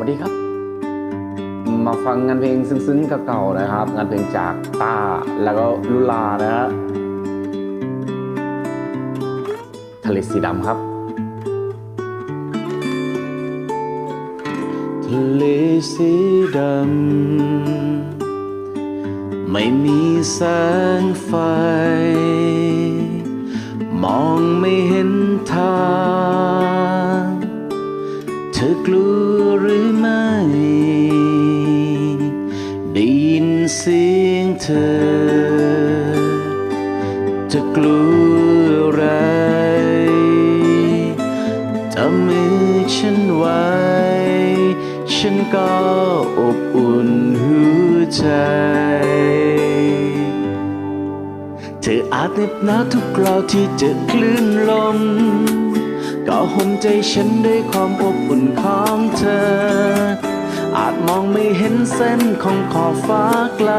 สวัสดีครับ มาฟังงานเพลงซึ้งๆเก่าๆนะครับ งานเพลงจากต้าแล้วก็ลุลานะฮะทะเลสีดำครับ ทะเลสีดำไม่มีแสงไฟ มองไม่เห็นทาง เธอกลัว ยงเธอ จะกลัวอะไรจับมือฉันไว้ ฉันก็อบอุ่นหัวใจ เธออาจเหน็บหนาวทุกคราวที่เจอคลื่นลมก็ห่มใจฉันด้วยความอบอุ่นของเธอ อาจมองไม่เห็นเส้นของขอบฟ้าไกล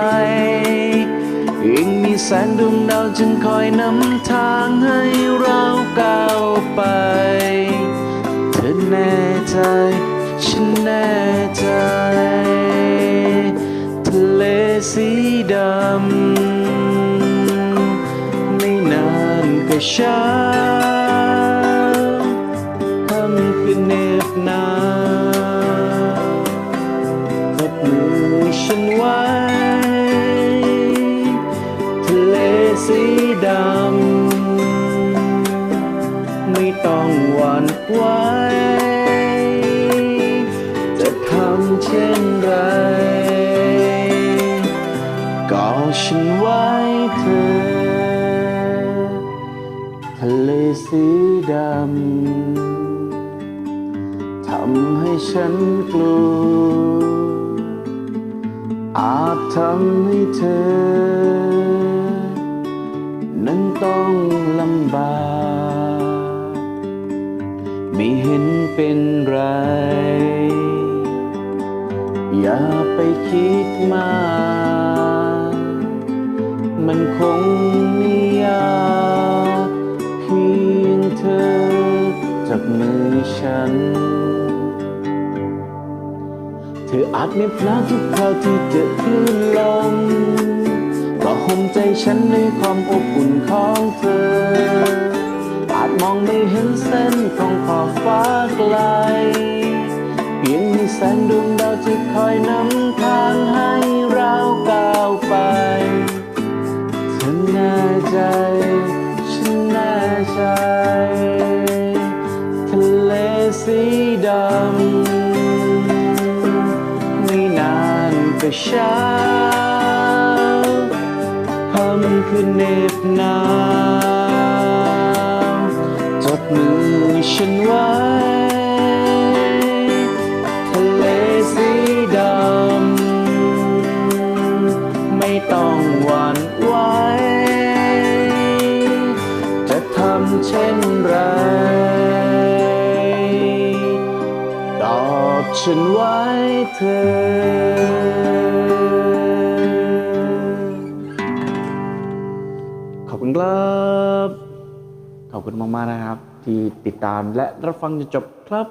ยังมีแสงดวงดาวจึงคอยนำทางให้เราก้าวไป เธอแน่ใจ ฉันแน่ใจ ทะเลสีดำ ไม่นานก็ช้า ฉันไว้ ทะเลสีดำ ไม่ต้องหวั่นไหวจะทำเช่นไรก็ฉันไว้เธอ ทะเลสีดำ ทำให้ฉันกลัว อาจทำให้เธอ นั้นต้องลำบากไม่เห็นเป็นไร อย่าไปคิดมาก มันคงไม่ยากเพียงเธอจากมือฉัน เธออาจเน็บหนาวทุกคราวที่เจอคลื่นลมก็ห่มใจฉันในความอบอุ่นของเธอ อาจมองไม่เห็นเส้นของขอบฟ้าไกล เพียงมีแสงดวงดาวที่คอยนำทางให้เราก้าวไป เธอแน่ใจ ฉันแน่ใจ ทะเลสีดำ เช้าค่ำคืนเหน็บหนาวจับมือฉันไว้ ทะเลสีดำ ไม่ต้องหวั่นไหวจะทำเช่นไรตอบฉันไว้ เธอ ขอบคุณครับ ขอบคุณมากๆนะครับ ที่ติดตามและรับฟังจนจบครับ